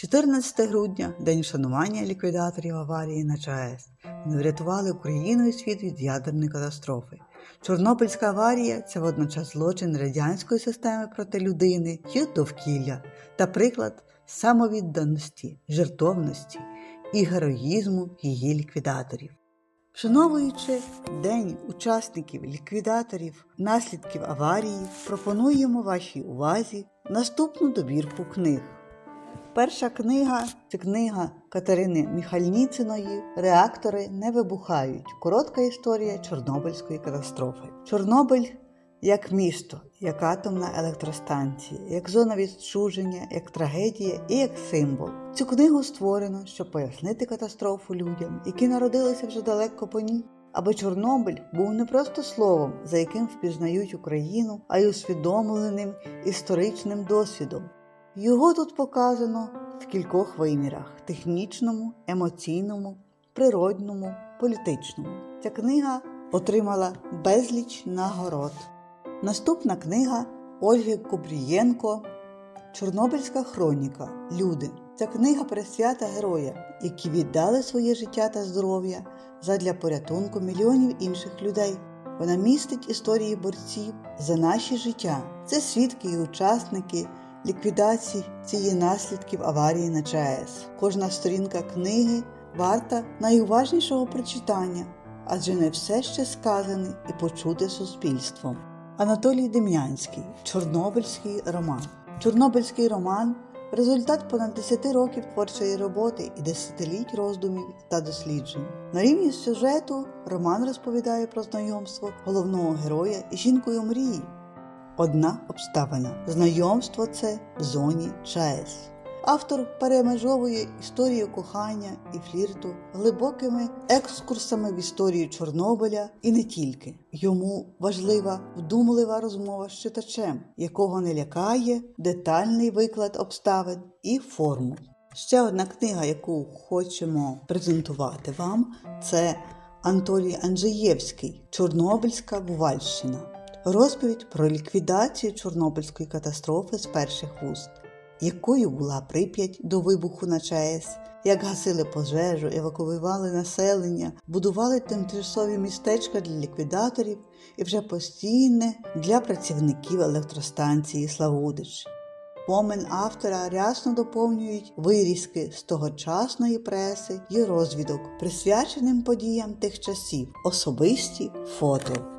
14 грудня день вшанування ліквідаторів аварії на ЧАЕС. Вони врятували Україну і світ від ядерної катастрофи. Чорнобильська аварія це водночас злочин радянської системи проти людини і довкілля та приклад самовідданості, жертовності і героїзму її ліквідаторів. Вшановуючи День учасників ліквідаторів наслідків аварії, пропонуємо вашій увазі наступну добірку книг. Перша книга це книга Катерини Міхальніциної Реактори не вибухають. Коротка історія Чорнобильської катастрофи. Чорнобиль як місто, як атомна електростанція, як зона відчуження, як трагедія і як символ. Цю книгу створено, щоб пояснити катастрофу людям, які народилися вже далеко по ній. Аби Чорнобиль був не просто словом, за яким впізнають Україну, а й усвідомленим історичним досвідом. Його тут показано в кількох вимірах: технічному, емоційному, природному, політичному. Ця книга отримала безліч нагород. Наступна книга Ольги Кубрієнко Чорнобильська хроніка. Люди. Ця книга присвята героям, які віддали своє життя та здоров'я задля порятунку мільйонів інших людей. Вона містить історії борців за наші життя. Це свідки і учасники ліквідації цієї наслідків аварії на ЧАЕС. Кожна сторінка книги варта найуважнішого прочитання, адже не все ще сказане і почуте суспільством. Анатолій Дем'янський Чорнобильський роман. Чорнобильський роман результат понад 10 років творчої роботи і десятиліть роздумів та досліджень. На рівні сюжету роман розповідає про знайомство головного героя із жінкою мрії. Одна обставина знайомство це в зоні ЧАЕС. Автор перемежовує історію кохання і флірту глибокими екскурсами в історію Чорнобиля і не тільки. Йому важлива вдумлива розмова з читачем, якого не лякає детальний виклад обставин і формул. Ще одна книга, яку хочемо презентувати вам, це Антолій Анджеєвський Чорнобильська Бувальщина. Розповідь про ліквідацію Чорнобильської катастрофи з перших вуст, якою була прип'ять до вибуху на ЧАЕС, як гасили пожежу, евакуювали населення, будували тимчасові містечка для ліквідаторів і вже постійне для працівників електростанції Славутич. Помин автора рясно доповнюють вирізки з тогочасної преси і розвідок, присвяченим подіям тих часів, особисті фото.